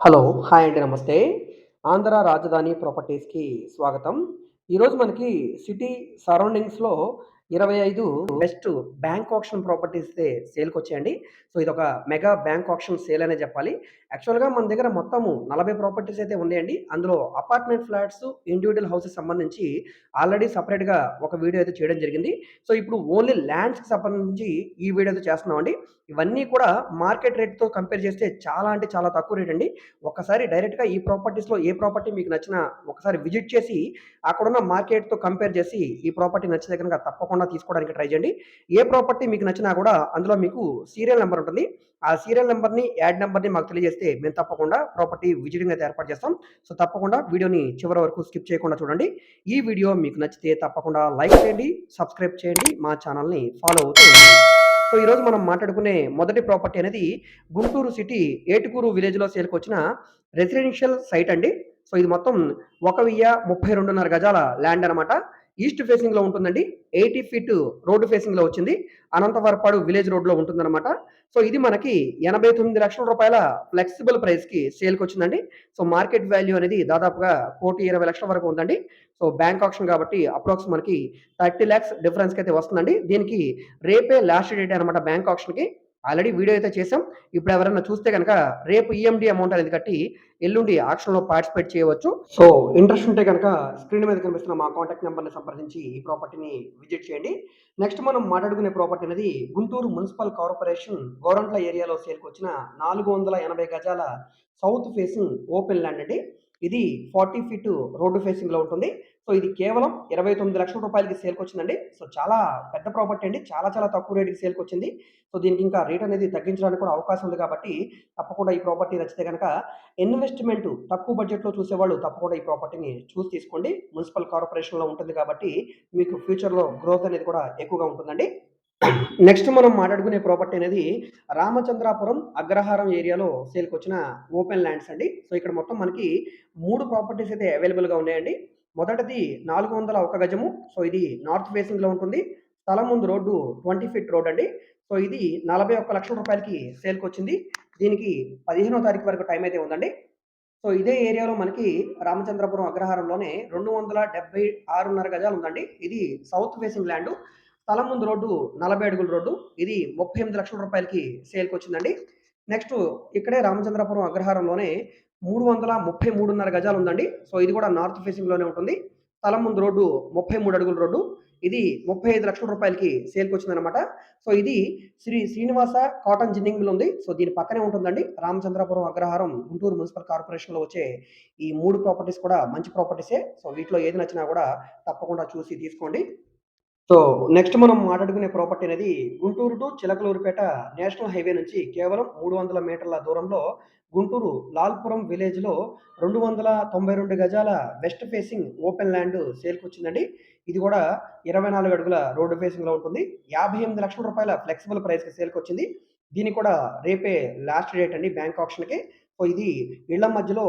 Hello! Hi అండి. నమస్తే. ఆంధ్ర రాజధాని ప్రాపర్టీస్‌కి స్వాగతం. ఈరోజు మనకి సిటీ సరౌండింగ్స్‌లో 25 బెస్ట్ బ్యాంక్ ఆప్షన్ ప్రాపర్టీస్ సేల్కి వచ్చాయండి సో, ఇది ఒక మెగా బ్యాంక్ ఆప్షన్ సేల్ అనే చెప్పాలి యాక్చువల్‌గా మన దగ్గర మొత్తము 40 ప్రాపర్టీస్ అయితే ఉన్నాయండి. అందులో అపార్ట్మెంట్ ఫ్లాట్స్, ఇండివిజువల్ హౌసెస్ సంబంధించి ఆల్రెడీ సపరేట్గా ఒక వీడియో అయితే చేయడం జరిగింది. సో, ఇప్పుడు ఓన్లీ ల్యాండ్స్‌కి సంబంధించి ఈ వీడియో అయితే చేస్తున్నామండి. ఇవన్నీ కూడా మార్కెట్ రేట్‌తో కంపేర్ చేస్తే చాలా అంటే చాలా తక్కువ రేట్ అండి. ఒకసారి డైరెక్ట్‌గా ఈ ప్రాపర్టీస్‌లో ఏ ప్రాపర్టీ మీకు నచ్చినా ఒకసారి విజిట్ చేసి అక్కడున్న మార్కెట్‌తో కంపేర్ చేసి ఈ ప్రాపర్టీ నచ్చితే కనుక తప్పకుండా తీసుకోవడానికి ట్రై చేయండి. ఏ ప్రాపర్టీ మీకు నచ్చినా కూడా అందులో మీకు సీరియల్ నెంబర్ ఉంటుంది. ఆ సీరియల్ నెంబర్ని యాడ్ నెంబర్ని మాకు తెలియజేస్తే మేము తప్పకుండా ప్రాపర్టీ విజిటింగ్ అయితే ఏర్పాటు చేస్తాం. సో, తప్పకుండా వీడియోని చివరి వరకు స్కిప్ చేయకుండా చూడండి. ఈ వీడియో మీకు నచ్చితే తప్పకుండా లైక్ చేయండి, సబ్స్క్రైబ్ చేయండి, మా ఛానల్‌ని ఫాలో అవుతూ సో, ఈరోజు మనం మాట్లాడుకునే మొదటి ప్రాపర్టీ అనేది గుంటూరు సిటీ ఏటుకూరు విలేజ్‌లో సేల్‌కొచ్చిన రెసిడెన్షియల్ సైట్ అండి. సో, ఇది మొత్తం 1032.5 గజాల ల్యాండ్ అనమాట. ఈస్ట్ ఫేసింగ్‌లో ఉంటుందండి. 80 ఫీట్ రోడ్డు ఫేసింగ్‌లో వచ్చింది. అనంతవరపాడు విలేజ్ రోడ్‌లో ఉంటుందన్నమాట సో, ఇది మనకి ఎనభై తొమ్మిది లక్షల రూపాయల ఫ్లెక్సిబుల్ ప్రైస్‌కి సేల్‌కొచ్చిందండి. సో, మార్కెట్ వాల్యూ అనేది దాదాపుగా కోటి ఇరవై లక్షల వరకు ఉందండి. సో, బ్యాంక్ ఆప్షన్ కాబట్టి అప్రాక్స్ మనకి థర్టీ ల్యాక్స్ డిఫరెన్స్కి అయితే వస్తుందండి. దీనికి రేపే లాస్ట్ డేట్ అనమాట బ్యాంక్ ఆప్షన్కి ఆల్రెడీ వీడియో అయితే చేసాం. ఇప్పుడు ఎవరైనా చూస్తే గనక రేపు ఈఎండీ అమౌంట్ అనేది కట్టి ఎల్లుండి ఆక్షన్‌లో పార్టిసిపేట్ చేయవచ్చు. సో, ఇంట్రెస్ట్ ఉంటే గనక స్క్రీన్ మీద కనిపిస్తున్న మా కాంటాక్ట్ నంబర్‌ని సంప్రదించి ఈ ప్రాపర్టీని విజిట్ చేయండి. నెక్స్ట్ మనం మాట్లాడుకునే ప్రాపర్టీ అనేది గుంటూరు మున్సిపల్ కార్పొరేషన్ గోరంట్ల ఏరియాలో సేల్‌కొచ్చిన 480 గజాల సౌత్ ఫేసింగ్ ఓపెన్ ల్యాండ్ అండి. ఇది 40 ఫీట్ రోడ్డు ఫేసింగ్‌లో ఉంటుంది. సో, ఇది కేవలం ఇరవై తొమ్మిది లక్షల రూపాయలకి సేల్కి వచ్చిందండి సో, చాలా పెద్ద ప్రాపర్టీ అండి. చాలా చాలా తక్కువ రేటుకి సేల్కి వచ్చింది సో, దీనికి ఇంకా రేట్ అనేది తగ్గించడానికి కూడా అవకాశం ఉంది కాబట్టి తప్పకుండా ఈ ప్రాపర్టీ నచ్చితే కనుక ఇన్వెస్ట్‌మెంట్ తక్కువ బడ్జెట్‌లో చూసేవాళ్ళు తప్పకుండా ఈ ప్రాపర్టీని చూసి తీసుకోండి. మున్సిపల్ కార్పొరేషన్‌లో ఉంటుంది కాబట్టి మీకు ఫ్యూచర్‌లో గ్రోత్ అనేది కూడా ఎక్కువగా ఉంటుందండి. నెక్స్ట్ మనం మాట్లాడుకునే ప్రాపర్టీ అనేది రామచంద్రాపురం, అగ్రహారం ఏరియాలో సేల్‌కొచ్చిన ఓపెన్ ల్యాండ్స్ అండి. సో, ఇక్కడ మొత్తం మనకి మూడు ప్రాపర్టీస్ అయితే అవైలబుల్‌గా ఉన్నాయండి. మొదటిది 401 గజము. సో, ఇది నార్త్ ఫేసింగ్‌లో ఉంటుంది. స్థలం ముందు రోడ్డు 20 ఫీట్ రోడ్ అండి. సో, ఇది రూ. 41,00,000కి సేల్‌కొచ్చింది. దీనికి 15వ తారీఖు వరకు టైం అయితే ఉందండి. సో, ఇదే ఏరియాలో మనకి రామచంద్రపురం అగ్రహారంలోనే 276.5 గజాలు ఉందండి. ఇది సౌత్ ఫేసింగ్ ల్యాండు. తల ముందు రోడ్డు 40 అడుగుల రోడ్డు. ఇది ముప్పై ఎనిమిది లక్షల రూపాయలకి సేల్కి వచ్చిందండి నెక్స్ట్ ఇక్కడే రామచంద్రపురం అగ్రహారంలోనే 333.5 గజాలు ఉందండి. సో, ఇది కూడా నార్త్ ఫేసింగ్‌లోనే ఉంటుంది. తల ముందు రోడ్డు 33 అడుగుల రోడ్డు. ఇది ముప్పై ఐదు లక్షల రూపాయలకి సేల్కి వచ్చిందనమాట సో, ఇది Shri Srinivasa cotton ginning mill ఉంది. సో, దీని పక్కనే ఉంటుందండి. రామచంద్రపురం అగ్రహారం గుంటూరు మున్సిపల్ కార్పొరేషన్‌లో వచ్చే ఈ మూడు ప్రాపర్టీస్ కూడా మంచి ప్రాపర్టీసే. సో, వీటిలో ఏది నచ్చినా కూడా తప్పకుండా చూసి తీసుకోండి. సో, నెక్స్ట్ మనం మాట్లాడుకునే ప్రాపర్టీ అనేది Guntur to Chilakalurupet national highway నుంచి కేవలం 300 మీటర్ల దూరంలో గుంటూరు లాల్పురం విలేజ్‌లో 292 గజాల వెస్ట్ ఫేసింగ్ ఓపెన్ ల్యాండ్ సేల్‌కొచ్చిందండి. ఇది కూడా 24 అడుగుల రోడ్డు ఫేసింగ్‌లో ఉంటుంది. యాభై ఎనిమిది లక్షల రూపాయల ఫ్లెక్సిబుల్ ప్రైస్‌కి సేల్కి వచ్చింది దీనికి కూడా రేపే లాస్ట్ డేట్ అండి బ్యాంక్ ఆప్షన్కి సో, ఇది ఇళ్ళ మధ్యలో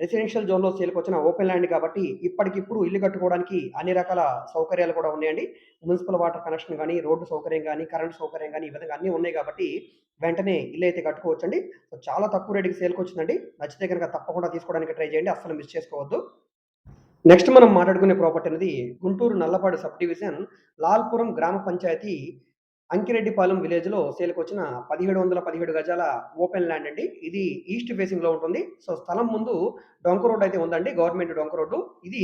రెసిడెన్షియల్ జోన్‌లో సేల్‌కొచ్చిన ఓపెన్ ల్యాండ్ కాబట్టి ఇప్పటికిప్పుడు ఇల్లు కట్టుకోవడానికి అన్ని రకాల సౌకర్యాలు కూడా ఉన్నాయండి. మున్సిపల్ వాటర్ కనెక్షన్ కానీ రోడ్డు సౌకర్యం కానీ కరెంట్ సౌకర్యం కానీ ఈ విధంగా అన్నీ ఉన్నాయి కాబట్టి వెంటనే ఇల్లు అయితే కట్టుకోవచ్చండి. సో, చాలా తక్కువ రేట్‌కి సేల్‌కొచ్చిందండి. నచ్చితే కనుక తప్పకుండా తీసుకోవడానికి ట్రై చేయండి. అస్సలు మిస్ చేసుకోవద్దు. నెక్స్ట్ మనం మాట్లాడుకునే ప్రాపర్టీ అనేది గుంటూరు నల్లపాడు సబ్ డివిజన్ లాల్పురం గ్రామ పంచాయతీ అంకిరెడ్డిపాలెం విలేజ్‌లో సేల్‌కొచ్చిన 1717 గజాల ఓపెన్ ల్యాండ్ అండి. ఇది ఈస్ట్ ఫేసింగ్‌లో ఉంటుంది. సో, స్థలం ముందు డొంక రోడ్ అయితే ఉందండి. గవర్నమెంట్ డొంక రోడ్డు. ఇది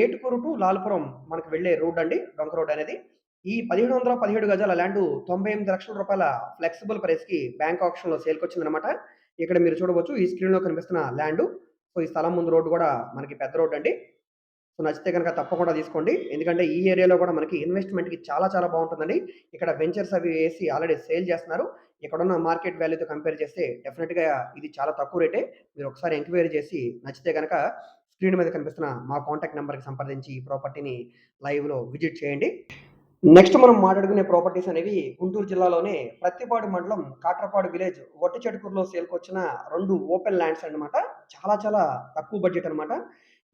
ఏటుకూరు టు లాల్పురం మనకు వెళ్ళే రోడ్ అండి. డొంక రోడ్ అనేది. ఈ 1717 గజాల ల్యాండ్ తొంభై ఎనిమిది లక్షల రూపాయల ఫ్లెక్సిబుల్ ప్రైస్‌కి బ్యాంక్ ఆక్షన్‌లో సేల్‌కొచ్చిందనమాట. ఇక్కడ మీరు చూడవచ్చు ఈ స్క్రీన్‌లో కనిపిస్తున్న ల్యాండ్ సో, ఈ స్థలం ముందు రోడ్డు కూడా మనకి పెద్ద రోడ్ అండి. సో, నచ్చితే కనుక తప్పకుండా తీసుకోండి. ఎందుకంటే ఈ ఏరియాలో కూడా మనకి ఇన్వెస్ట్‌మెంట్‌కి చాలా చాలా బాగుంటుందండి ఇక్కడ వెంచర్స్ అవి వేసి ఆల్రెడీ సేల్ చేస్తున్నారు. ఇక్కడున్న మార్కెట్ వాల్యూతో కంపేర్ చేస్తే డెఫినెట్గా ఇది చాలా తక్కువ రేటే. మీరు ఒకసారి ఎంక్వైరీ చేసి నచ్చితే కనుక స్క్రీన్ మీద కనిపిస్తున్న మా కాంటాక్ట్ నెంబర్కి సంప్రదించి ఈ ప్రాపర్టీని లైవ్‌లో విజిట్ చేయండి. నెక్స్ట్ మనం మాట్లాడుకునే ప్రాపర్టీస్ అనేవి గుంటూరు జిల్లాలోనే ప్రత్తిపాడు మండలం కాట్రపాడు విలేజ్ ఒట్టిచెడుకూరులో సేల్‌కొచ్చిన రెండు ఓపెన్ ల్యాండ్స్ అన్నమాట. చాలా చాలా తక్కువ బడ్జెట్ అనమాట.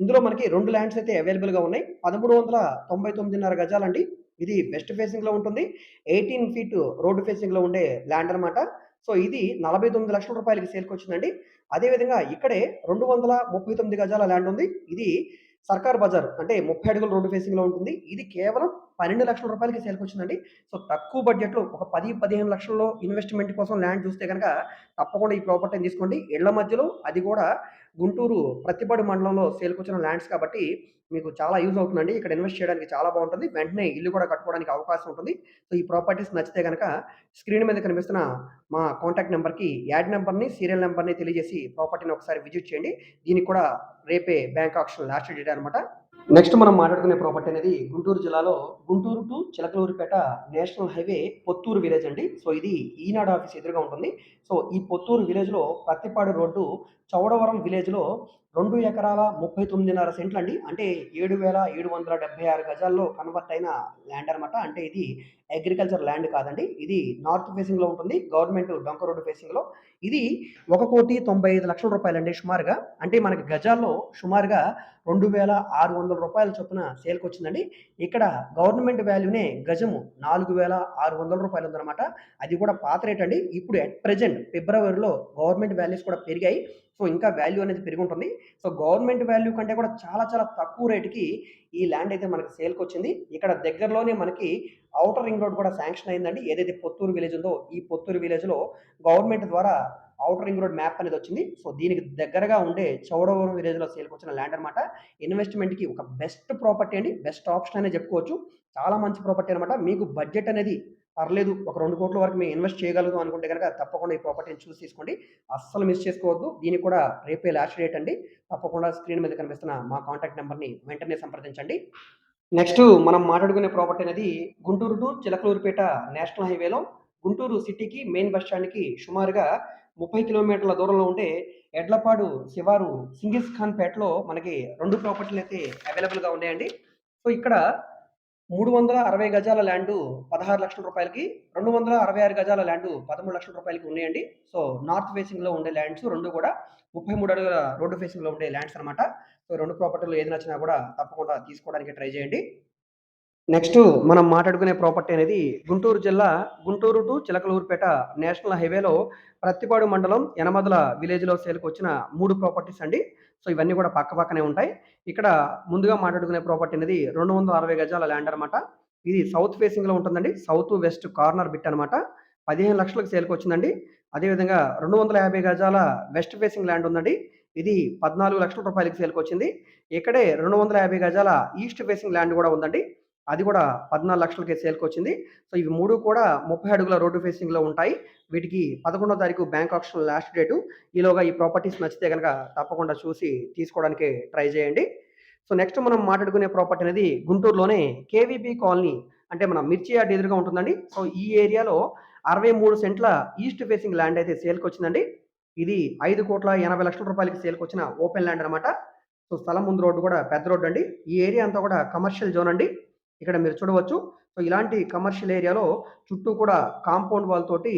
ఇందులో మనకి రెండు ల్యాండ్స్ అయితే అవైలబుల్‌గా ఉన్నాయి. 1399.5 గజాలండి. ఇది వెస్ట్ ఫేసింగ్‌లో ఉంటుంది. 18 ఫీట్ రోడ్డు ఫేసింగ్‌లో ఉండే ల్యాండ్ అనమాట. సో ఇది 49,00,000 రూపాయలకి సేల్‌కొచ్చిందండి. వచ్చిందండి అదేవిధంగా ఇక్కడే 239 గజాల ల్యాండ్ ఉంది. ఇది సర్కార్ బజార్ అంటే 30 అడుగుల రోడ్డు ఫేసింగ్‌లో ఉంటుంది. ఇది కేవలం పన్నెండు లక్షల రూపాయలకి సేల్‌కొచ్చిందండి. సో తక్కువ బడ్జెట్‌లో ఒక 10, 15 లక్షల్లో ఇన్వెస్ట్‌మెంట్ కోసం ల్యాండ్ చూస్తే కనుక తప్పకుండా ఈ ప్రాపర్టీని తీసుకోండి. ఇళ్ళ మధ్యలో అది కూడా గుంటూరు ప్రతిపాడు మండలంలో సేల్‌కొచ్చిన ల్యాండ్స్ కాబట్టి మీకు చాలా యూజ్ అవుతుందండి. ఇక్కడ ఇన్వెస్ట్ చేయడానికి చాలా బాగుంటుంది వెంటనే ఇల్లు కూడా కట్టుకోవడానికి అవకాశం ఉంటుంది. సో ఈ ప్రాపర్టీస్ నచ్చితే కనుక స్క్రీన్ మీద కనిపిస్తున్న మా కాంటాక్ట్ నెంబర్కి యాడ్ నెంబర్ని సీరియల్ నెంబర్ని తెలియజేసి ప్రాపర్టీని ఒకసారి విజిట్ చేయండి. దీనికి కూడా రేపే బ్యాంక్ ఆప్షన్ లాస్ట్ డేట్ అనమాట. నెక్స్ట్ మనం మాట్లాడుకునే ప్రాపర్టీ అనేది గుంటూరు జిల్లాలో Guntur to Chilakalurupet national highway Pothuru village అండి. సో ఇది ఈనాడు ఆఫీస్ ఎదురుగా ఉంటుంది. సో ఈ పొత్తూరు విలేజ్‌లో ప్రత్తిపాడు రోడ్డు చౌడవరం విలేజ్‌లో రెండు ఎకరాల ముప్పై తొమ్మిదిన్నర సెంట్లు అండి అంటే 7,776 గజాల్లో కన్వర్ట్ అయిన ల్యాండ్ అనమాట. అంటే ఇది అగ్రికల్చర్ ల్యాండ్ కాదండి. ఇది నార్త్ ఫేసింగ్‌లో ఉంటుంది. గవర్నమెంట్ డొంక రోడ్డు ఫేసింగ్‌లో. ఇది 1,95,00,000 రూపాయలండి సుమారుగా. అంటే మనకి గజాల్లో సుమారుగా 2,600 రూపాయల చొప్పున సేల్కి వచ్చిందండి ఇక్కడ గవర్నమెంట్ వాల్యూనే గజము 4,600 రూపాయలు ఉందన్నమాట. అది కూడా పాత రేట్ అండి. ఇప్పుడు అట్ ప్రెజెంట్ ఫిబ్రవరిలో గవర్నమెంట్ వాల్యూస్ కూడా పెరిగాయి. సో ఇంకా వాల్యూ అనేది పెరిగుంటుంది. సో గవర్నమెంట్ వాల్యూ కంటే కూడా చాలా చాలా తక్కువ రేట్‌కి ఈ ల్యాండ్ అయితే మనకి సేల్‌కొచ్చింది. ఇక్కడ దగ్గరలోనే మనకి అవుటర్ రింగ్ రోడ్ కూడా శాంక్షన్ అయిందండి. ఏదైతే పొత్తూరు విలేజ్ ఉందో ఈ పొత్తూరు విలేజ్‌లో గవర్నమెంట్ ద్వారా ఔటర్ రింగ్ రోడ్ మ్యాప్ అనేది వచ్చింది. సో దీనికి దగ్గరగా ఉండే చౌడవరం విలేజ్‌లో సేల్‌కొచ్చిన ల్యాండ్ అనమాట. ఇన్వెస్ట్‌మెంట్‌కి ఒక బెస్ట్ ప్రాపర్టీ అండి. బెస్ట్ ఆప్షన్ అనేది చెప్పుకోవచ్చు. చాలా మంచి ప్రాపర్టీ అనమాట. మీకు బడ్జెట్ అనేది పర్లేదు ఒక రెండు కోట్ల వరకు మేము ఇన్వెస్ట్ చేయగలుగుతాం అనుకుంటే కనుక తప్పకుండా ఈ ప్రాపర్టీని చూసి తీసుకోండి. అస్సలు మిస్ చేసుకోవద్దు. దీనికి కూడా రేపే లాస్ట్ డేట్ అండి. తప్పకుండా స్క్రీన్ మీద కనిపిస్తున్న మా కాంటాక్ట్ నెంబర్ని వెంటనే సంప్రదించండి. నెక్స్ట్ మనం మాట్లాడుకునే ప్రాపర్టీ అనేది గుంటూరు టు చిలకలూరుపేట నేషనల్ హైవేలో గుంటూరు సిటీకి మెయిన్ బస్ స్టాండ్‌కి సుమారుగా 30 కిలోమీటర్ల దూరంలో ఉండే ఎడ్లపాడు శివారు సింగిస్ ఖాన్ పేటలో మనకి 2 ప్రాపర్టీలైతే అవైలబుల్‌గా ఉన్నాయండి. సో ఇక్కడ 360 గజాల ల్యాండ్ పదహారు లక్షల రూపాయలకి, 266 గజాల ల్యాండ్ పదమూడు లక్షల రూపాయలకి ఉన్నాయండి. సో నార్త్ ఫేసింగ్‌లో ఉండే ల్యాండ్స్ రెండు కూడా 33 అడుగుల రోడ్డు ఫేసింగ్‌లో ఉండే ల్యాండ్స్ అనమాట. సో రెండు ప్రాపర్టీలు ఏది నచ్చినా కూడా తప్పకుండా తీసుకోవడానికి ట్రై చేయండి. నెక్స్ట్ మనం మాట్లాడుకునే ప్రాపర్టీ అనేది గుంటూరు జిల్లా గుంటూరు టు చిలకలూరుపేట నేషనల్ హైవేలో ప్రత్తిపాడు మండలం యనమదల విలేజ్‌లో సేల్కి వచ్చిన మూడు ప్రాపర్టీస్ అండి. సో ఇవన్నీ కూడా పక్క పక్కనే ఉంటాయి. ఇక్కడ ముందుగా మాట్లాడుకునే ప్రాపర్టీ అనేది 260 గజాల ల్యాండ్ అనమాట. ఇది సౌత్ ఫేసింగ్‌లో ఉంటుందండి. సౌత్ వెస్ట్ కార్నర్ బిట్ అనమాట. 15,00,000కి సేల్‌కొచ్చిందండి. అదే విధంగా 250 గజాల వెస్ట్ ఫేసింగ్ ల్యాండ్ ఉందండి. ఇది 14,00,000 రూపాయలకి సేల్‌కొచ్చింది. ఇక్కడే 250 గజాల ఈస్ట్ ఫేసింగ్ ల్యాండ్ కూడా ఉందండి. అది కూడా 14,00,000కే సేల్‌కొచ్చింది. సో ఇవి మూడు కూడా 30 అడుగుల రోడ్డు ఫేసింగ్‌లో ఉంటాయి. వీటికి 11 తారీఖు బ్యాంక్ ఆప్షన్ లాస్ట్ డేటు. ఈలోగా ఈ ప్రాపర్టీస్ నచ్చితే కనుక తప్పకుండా చూసి తీసుకోవడానికి ట్రై చేయండి. సో నెక్స్ట్ మనం మాట్లాడుకునే ప్రాపర్టీ అనేది గుంటూరులోనే కేవీబీ కాలనీ అంటే మన మిర్చి యార్డ్ ఎదురుగా ఉంటుందండి. సో ఈ ఏరియాలో 63 సెంట్ల ఈస్ట్ ఫేసింగ్ ల్యాండ్ అయితే సేల్‌కొచ్చిందండి. ఇది 5,80,00,000 రూపాయలకి సేల్‌కొచ్చిన ఓపెన్ ల్యాండ్ అనమాట. సో స్థలం ముందు రోడ్డు కూడా పెద్ద రోడ్ అండి. ఈ ఏరియా అంతా కూడా కమర్షియల్ జోన్ అండి. ఇక్కడ మీరు చూడవచ్చు. సో ఇలాంటి కమర్షియల్ ఏరియాలో చుట్టూ కూడా కాంపౌండ్ వాల్ తోటి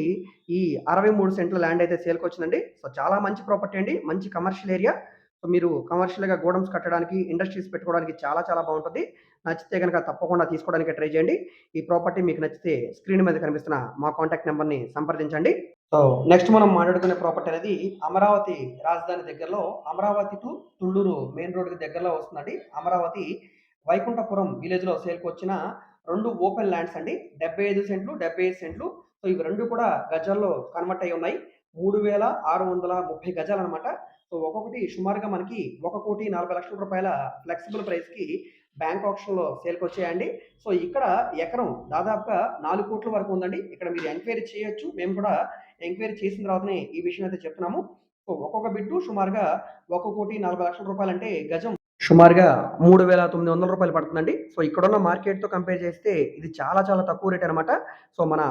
ఈ 63 సెంట్ల ల్యాండ్ అయితే సేల్కి వచ్చిందండి సో చాలా మంచి ప్రాపర్టీ అండి. మంచి కమర్షియల్ ఏరియా. సో మీరు కమర్షియల్‌గా గోడౌన్స్ కట్టడానికి, ఇండస్ట్రీస్ పెట్టుకోవడానికి చాలా చాలా బాగుంటుంది నచ్చితే కనుక తప్పకుండా తీసుకోవడానికి ట్రై చేయండి. ఈ ప్రాపర్టీ మీకు నచ్చితే స్క్రీన్ మీద కనిపిస్తున్న మా కాంటాక్ట్ నెంబర్ని సంప్రదించండి. సో నెక్స్ట్ మనం మాట్లాడుకునే ప్రాపర్టీ అనేది అమరావతి రాజధాని దగ్గరలో అమరావతి టు తుళ్ళూరు మెయిన్ రోడ్‌కి దగ్గరలో వస్తుందండి. అమరావతి వైకుంఠపురం విలేజ్‌లో సేల్‌కొచ్చిన రెండు ఓపెన్ ల్యాండ్స్ అండి. 75 సెంట్లు, 75 సెంట్లు. సో ఇవి రెండు కూడా గజాల్లో కన్వర్ట్ అయి ఉన్నాయి. మూడు వేల ఆరు వందల ముప్పై గజాలు అనమాట సో ఒక్కొక్కటి సుమారుగా మనకి ఒక కోటి నలభై లక్షల రూపాయల ఫ్లెక్సిబుల్ ప్రైస్‌కి బ్యాంక్ ఆప్షన్లో సేల్కి వచ్చాయండి సో ఇక్కడ ఎకరం దాదాపుగా నాలుగు కోట్ల వరకు ఉందండి. ఇక్కడ మీరు ఎంక్వైరీ చేయొచ్చు. మేము కూడా ఎంక్వైరీ చేసిన తర్వాతనే ఈ విషయం అయితే చెప్తున్నాము. సో ఒక్కొక్క బిట్టు సుమారుగా 1,40,00,000 రూపాయలంటే గజం సుమారుగా 3,900 రూపాయలు పడుతుందండి. సో ఇక్కడున్న మార్కెట్‌తో కంపేర్ చేస్తే ఇది చాలా చాలా తక్కువ రేట్ అనమాట. సో మన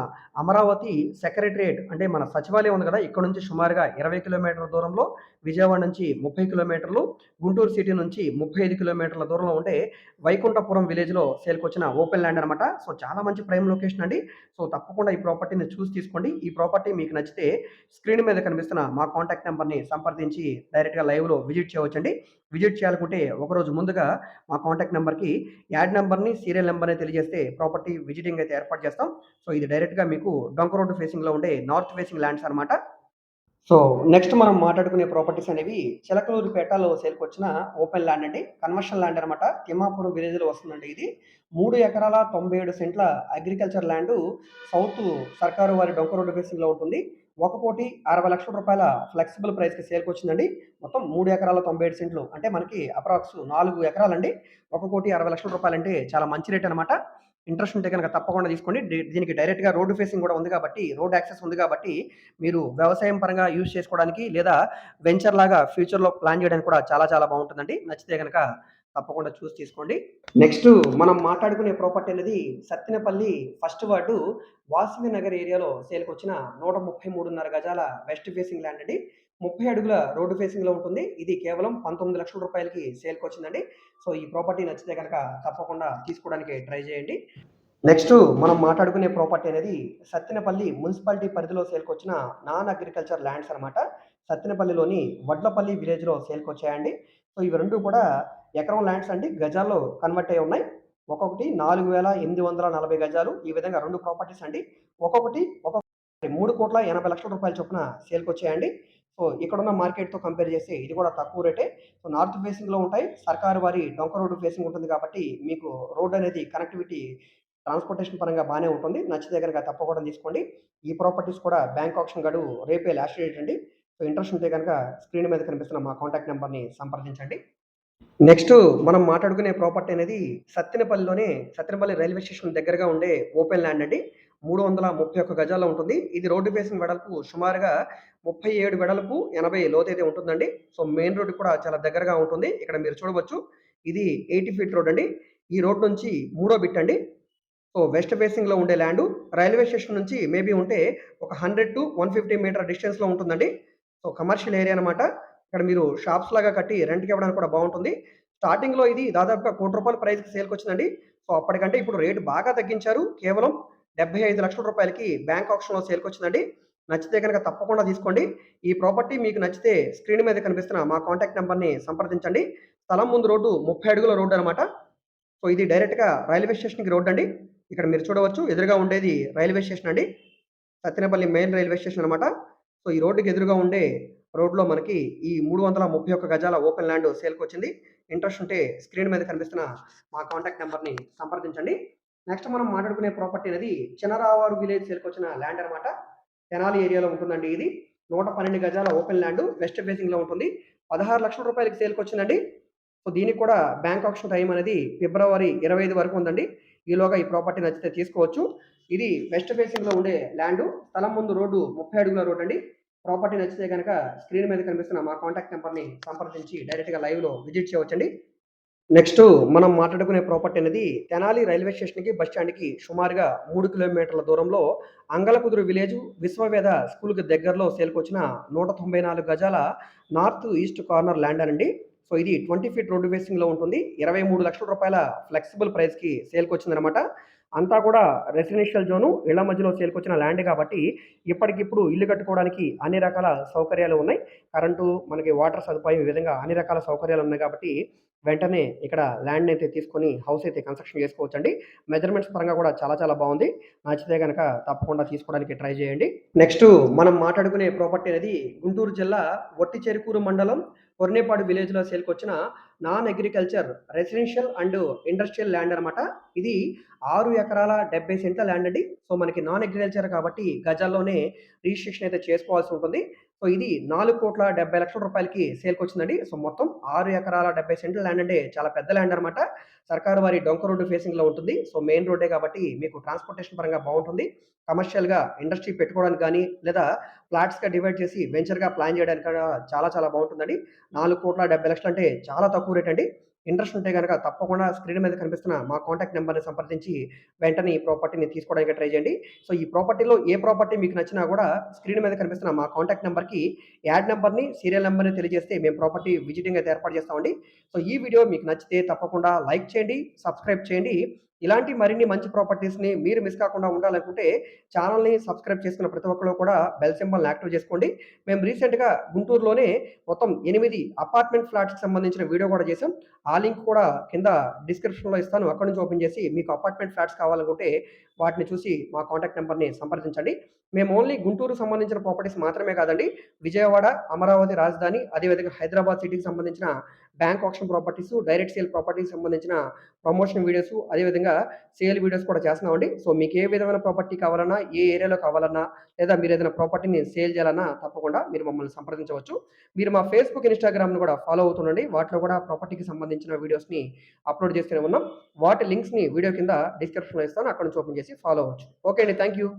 అమరావతి సెక్రటరియట్ అంటే మన సచివాలయం ఉంది కదా! ఇక్కడ నుంచి సుమారుగా 20 కిలోమీటర్ల దూరంలో, విజయవాడ నుంచి 30 కిలోమీటర్లు, గుంటూరు సిటీ నుంచి 35 కిలోమీటర్ల దూరంలో ఉండే వైకుంఠపురం విలేజ్‌లో సేల్‌కొచ్చిన ఓపెన్ ల్యాండ్ అనమాట. సో చాలా మంచి ప్రైమ్ లొకేషన్ అండి. సో తప్పకుండా ఈ ప్రాపర్టీని చూసి తీసుకోండి. ఈ ప్రాపర్టీ మీకు నచ్చితే స్క్రీన్ మీద కనిపిస్తున్న మా కాంటాక్ట్ నెంబర్ని సంప్రదించి డైరెక్ట్‌గా లైవ్‌లో విజిట్ చేయవచ్చండి. విజిట్ చేయాలనుకుంటే ఒకరోజు ముందుగా మా కాంటాక్ట్ నెంబర్‌కి యాడ్ నెంబర్‌ని, సీరియల్ నెంబర్‌ని తెలియజేస్తే ప్రాపర్టీ విజిటింగ్ అయితే ఏర్పాటు చేస్తాం. సో, ఇది డైరెక్ట్‌గా మీకు డొంక రోడ్ ఫేసింగ్‌లో ఉండే నార్త్ ఫేసింగ్ ల్యాండ్స్ అనమాట. సో, నెక్స్ట్ మనం మాట్లాడుకునే ప్రాపర్టీస్ అనేవి చిలకలూరిపేటలో సేల్‌కొచ్చిన ఓపెన్ ల్యాండ్ అండి. కన్వర్షన్ ల్యాండ్ అనమాట. తిమ్మాపురం విలేజ్‌లో వస్తుందండి ఇది. మూడు ఎకరాల 97 సెంట్ల అగ్రికల్చర్ ల్యాండు సౌత్ సర్కారు వారి డొంక రోడ్ ఫేసింగ్‌లో ఉంటుంది. 1,60,00,000 ఫ్లెక్సిబుల్ ప్రైస్‌కి సేల్‌కొచ్చిందండి. మొత్తం మూడు ఎకరాల 97 సెంట్లు అంటే మనకి అప్రాక్స్ నాలుగు ఎకరాలండి. 1,60,00,000 అంటే చాలా మంచి రేట్ అనమాట. ఇంట్రెస్ట్ ఉంటే గనక తప్పకుండా తీసుకోండి. దీనికి డైరెక్ట్‌గా రోడ్డు ఫేసింగ్ కూడా ఉంది కాబట్టి, రోడ్ యాక్సెస్ ఉంది కాబట్టి, మీరు వ్యవసాయం పరంగా యూజ్ చేసుకోవడానికి లేదా వెంచర్ లాగా ఫ్యూచర్‌లో ప్లాన్ చేయడానికి కూడా చాలా చాలా బాగుంటుందండి నచ్చితే కనుక తప్పకుండా చూసి తీసుకోండి. నెక్స్ట్ మనం మాట్లాడుకునే ప్రాపర్టీ అనేది సత్తెనపల్లి ఫస్ట్ వార్డు వాసవి నగర్ ఏరియాలో సేల్‌కొచ్చిన 133.5 గజాల వెస్ట్ ఫేసింగ్ ల్యాండ్ అండి. 30 అడుగుల రోడ్డు ఫేసింగ్‌లో ఉంటుంది. ఇది కేవలం 19,00,000కి సేల్‌కొచ్చిందండి. సో, ఈ ప్రాపర్టీ నచ్చితే కనుక తప్పకుండా తీసుకోవడానికి ట్రై చేయండి. నెక్స్ట్ మనం మాట్లాడుకునే ప్రాపర్టీ అనేది సత్తెనపల్లి మున్సిపాలిటీ పరిధిలో సేల్‌కొచ్చిన నాన్ అగ్రికల్చర్ ల్యాండ్స్ అనమాట. సత్తెనపల్లిలోని వడ్లపల్లి విలేజ్‌లో సేల్‌కొచ్చాయండి. సో, ఇవి రెండు కూడా ఎకరం ల్యాండ్స్ అండి. గజాల్లో కన్వర్ట్ అయ్యి ఉన్నాయి. ఒక్కొక్కటి 4,840 గజాలు. ఈ విధంగా రెండు ప్రాపర్టీస్ అండి. ఒక్కొక్కటి ఒక్కొక్క 3,80,00,000 చొప్పున సేల్కి వచ్చాయండి సో, ఇక్కడున్న మార్కెట్‌తో కంపేర్ చేస్తే ఇది కూడా తక్కువ రేటే. సో, నార్త్ ఫేసింగ్‌లో ఉంటాయి. సర్కారు వారి డొంక రోడ్ ఫేసింగ్ ఉంటుంది కాబట్టి మీకు రోడ్ అనేది కనెక్టివిటీ ట్రాన్స్‌పోర్టేషన్ పరంగా బాగానే ఉంటుంది. నచ్చితే కనుక తప్పకుండా తీసుకోండి. ఈ ప్రాపర్టీస్ కూడా బ్యాంక్ ఆప్షన్ గడువు రేపే లాస్ట్ డేట్ అండి. సో, ఇంట్రెస్ట్ ఉంటే కనుక స్క్రీన్ మీద కనిపిస్తున్న మా కాంటాక్ట్ నెంబర్‌ని సంప్రదించండి. నెక్స్ట్ మనం మాట్లాడుకునే ప్రాపర్టీ అనేది సత్తెనపల్లిలోనే సత్తెనపల్లి రైల్వే స్టేషన్ దగ్గరగా ఉండే ఓపెన్ ల్యాండ్ అండి. 331 గజాల్లో ఉంటుంది. ఇది రోడ్డు ఫేసింగ్ వెడల్పు సుమారుగా 37 వెడల్పు, 80 లోతైతే ఉంటుందండి. సో, మెయిన్ రోడ్ కూడా చాలా దగ్గరగా ఉంటుంది. ఇక్కడ మీరు చూడవచ్చు. ఇది 80 ఫీట్ రోడ్ అండి. ఈ రోడ్ నుంచి మూడో బిట్ అండి. సో, వెస్ట్ ఫేసింగ్‌లో ఉండే ల్యాండు రైల్వే స్టేషన్ నుంచి మేబీ ఉంటే ఒక 100-150 మీటర్ డిస్టెన్స్‌లో ఉంటుందండి. సో, కమర్షియల్ ఏరియా అనమాట. ఇక్కడ మీరు షాప్స్ లాగా కట్టి రెంట్‌కి ఇవ్వడానికి కూడా బాగుంటుంది స్టార్టింగ్‌లో ఇది దాదాపుగా కోటి రూపాయల ప్రైస్‌కి సేల్కి వచ్చిందండి సో, అప్పటికంటే ఇప్పుడు రేటు బాగా తగ్గించారు. కేవలం డెబ్భై ఐదు లక్షల రూపాయలకి బ్యాంక్ ఆప్షన్లో సేల్కి వచ్చిందండి నచ్చితే కనుక తప్పకుండా తీసుకోండి. ఈ ప్రాపర్టీ మీకు నచ్చితే స్క్రీన్ మీద కనిపిస్తున్న మా కాంటాక్ట్ నెంబర్‌ని సంప్రదించండి. స్థలం ముందు రోడ్డు 30 అడుగుల రోడ్ అనమాట. సో, ఇది డైరెక్ట్‌గా రైల్వే స్టేషన్‌కి రోడ్ అండి. ఇక్కడ మీరు చూడవచ్చు. ఎదురుగా ఉండేది రైల్వే స్టేషన్ అండి. సత్తెనపల్లి మెయిన్ రైల్వే స్టేషన్ అనమాట. సో, ఈ రోడ్డుకి ఎదురుగా ఉండే రోడ్‌లో మనకి ఈ 331 గజాల ఓపెన్ ల్యాండ్ సేల్‌కొచ్చింది. ఇంట్రెస్ట్ ఉంటే స్క్రీన్ మీద కనిపిస్తున్న మా కాంటాక్ట్ నెంబర్‌ని సంప్రదించండి. నెక్స్ట్ మనం మాట్లాడుకునే ప్రాపర్టీ అనేది చినరావారు విలేజ్ సేల్‌కొచ్చిన ల్యాండ్ అనమాట. తెనాలి ఏరియాలో ఉంటుందండి ఇది. 112 గజాల ఓపెన్ ల్యాండ్ వెస్ట్ ఫేసింగ్‌లో ఉంటుంది. రూ. 16,00,000 సేల్‌కొచ్చిందండి. సో, దీనికి కూడా బ్యాంక్ ఆప్షన్ టైమ్ అనేది ఫిబ్రవరి 25 వరకు ఉందండి. ఈలోగా ఈ ప్రాపర్టీ నచ్చితే తీసుకోవచ్చు. ఇది వెస్ట్ ఫేసింగ్‌లో ఉండే ల్యాండు. స్థలం ముందు రోడ్డు 30 అడుగుల రోడ్ అండి. ప్రాపర్టీ నచ్చితే కనుక స్క్రీన్ మీద కనిపిస్తున్న మా కాంటాక్ట్ నెంబర్‌ని సంప్రదించి డైరెక్ట్‌గా లైవ్‌లో విజిట్ చేయవచ్చండి. నెక్స్ట్ మనం మాట్లాడుకునే ప్రాపర్టీ అనేది తెనాలి రైల్వే స్టేషన్‌కి, బస్ స్టాండ్‌కి సుమారుగా మూడు కిలోమీటర్ల దూరంలో అంగలకుదురు విలేజ్ విశ్వవేద స్కూల్‌కి దగ్గరలో సేల్‌కొచ్చిన 194 గజాల నార్త్ ఈస్ట్ కార్నర్ ల్యాండ్ అనండి. సో, ఇది 20 ఫీట్ రోడ్డు ఫేసింగ్‌లో ఉంటుంది. ఇరవై మూడు లక్షల రూపాయల ఫ్లెక్సిబుల్ ప్రైస్‌కి సేల్‌కొచ్చిందనమాట. అంతా కూడా రెసిడెన్షియల్ జోను. ఇళ్ళ మధ్యలో చేరుకొచ్చిన ల్యాండ్ కాబట్టి ఇప్పటికిప్పుడు ఇల్లు కట్టుకోవడానికి అన్ని రకాల సౌకర్యాలు ఉన్నాయి. కరెంటు, మనకి వాటర్ సదుపాయం ఈ విధంగా అన్ని రకాల సౌకర్యాలు ఉన్నాయి కాబట్టి వెంటనే ఇక్కడ ల్యాండ్ అయితే తీసుకొని హౌస్ అయితే కన్‌స్ట్రక్షన్ చేసుకోవచ్చండి. మెజర్‌మెంట్స్ పరంగా కూడా చాలా చాలా బాగుంది నచ్చితే కనుక తప్పకుండా తీసుకోవడానికి ట్రై చేయండి. నెక్స్ట్ మనం మాట్లాడుకునే ప్రాపర్టీ అనేది గుంటూరు జిల్లా వట్టిచెరుకూరు మండలం కొర్నేపాడు విలేజ్‌లో సేల్‌కొచ్చిన non agriculture residential and industrial land అనమాట. ఇది ఆరు ఎకరాల 70 సెంట్ల ల్యాండ్ అండి. సో, మనకి నాన్ అగ్రికల్చర్ కాబట్టి గజాల్లోనే రిజిస్ట్రేషన్ అయితే చేసుకోవాల్సి ఉంటుంది. సో, ఇది నాలుగు కోట్ల డెబ్భై లక్షల రూపాయలకి సేల్కి వచ్చిందండి సో, మొత్తం ఆరు ఎకరాల 70 సెంట్ల ల్యాండ్ అంటే చాలా పెద్ద ల్యాండ్ అనమాట. సర్కారు వారి డొంక రోడ్డు ఫేసింగ్‌లో ఉంటుంది. సో, మెయిన్ రోడ్డే కాబట్టి మీకు ట్రాన్స్‌పోర్టేషన్ పరంగా బాగుంటుంది కమర్షియల్‌గా ఇండస్ట్రీ పెట్టుకోవడానికి కానీ లేదా ఫ్లాట్స్‌గా డివైడ్ చేసి వెంచర్‌గా ప్లాన్ చేయడానికి చాలా చాలా బాగుంటుందండి నాలుగు కోట్ల డెబ్బై లక్షలు అంటే చాలా తక్కువ రేట్ అండి. ఇంట్రెస్ట్ ఉంటే గనక తప్పకుండా స్క్రీన్ మీద కనిపిస్తున్న మా కాంటాక్ట్ నెంబర్‌ని సంప్రదించి వెంటనే ఈ ప్రాపర్టీని తీసుకోవడానికి ట్రై చేయండి. సో, ఈ ప్రాపర్టీలో ఏ ప్రాపర్టీ మీకు నచ్చినా కూడా స్క్రీన్ మీద కనిపిస్తున్న మా కాంటాక్ట్ నెంబర్‌కి యాడ్ నెంబర్‌ని, సీరియల్ నెంబర్‌ని తెలియజేస్తే మేము ప్రాపర్టీ విజిటింగ్ అయితే ఏర్పాటు చేస్తామండి. సో, ఈ వీడియో మీకు నచ్చితే తప్పకుండా లైక్ చేయండి, సబ్స్క్రైబ్ చేయండి. ఇలాంటి మరిన్ని మంచి ప్రాపర్టీస్‌ని మీరు మిస్ కాకుండా ఉండాలనుకుంటే ఛానల్ని సబ్స్క్రైబ్ చేసుకున్న ప్రతి ఒక్కరు కూడా బెల్ సింబల్‌ని యాక్టివ్ చేసుకోండి. మేము రీసెంట్‌గా గుంటూరులోనే మొత్తం ఎనిమిది అపార్ట్మెంట్ ఫ్లాట్స్‌కి సంబంధించిన వీడియో కూడా చేసాం. ఆ లింక్ కూడా కింద డిస్క్రిప్షన్‌లో ఇస్తాను. అక్కడి నుంచి ఓపెన్ చేసి మీకు అపార్ట్మెంట్ ఫ్లాట్స్ కావాలనుకుంటే వాటిని చూసి మా కాంటాక్ట్ నెంబర్ని సంప్రదించండి. మేము ఓన్లీ గుంటూరు సంబంధించిన ప్రాపర్టీస్ మాత్రమే కాదండి. విజయవాడ, అమరావతి రాజధాని అదేవిధంగా హైదరాబాద్ సిటీకి సంబంధించిన bank option properties, direct sale ప్రాపర్టీకి సంబంధించిన ప్రమోషన్ వీడియోస్ అదేవిధంగా సేల్ వీడియోస్ కూడా చేస్తున్నామండి. సో మీకు ఏ విధమైన ప్రాపర్టీ కావాలన్నా, ఏ ఏరియాలో కావాలన్నా లేదా మీరు ఏదైనా ప్రాపర్టీని సేల్ చేయాలన్నా తప్పకుండా మీరు మమ్మల్ని సంప్రదించవచ్చు. మీరు మా ఫేస్‌బుక్, ఇన్‌స్టాగ్రామ్‌ని కూడా ఫాలో అవుతుండండి. వాటిలో కూడా ప్రాపర్టీకి సంబంధించిన వీడియోస్‌ని అప్‌లోడ్ చేస్తూనే ఉన్నాం. వాటి లింక్స్‌ని వీడియో కింద డిస్క్రిప్షన్‌లో ఇస్తాను. అక్కడ నుంచి ఓపెన్ చేసి ఫాలో అవ్వచ్చు. ఓకే అండి. Thank you.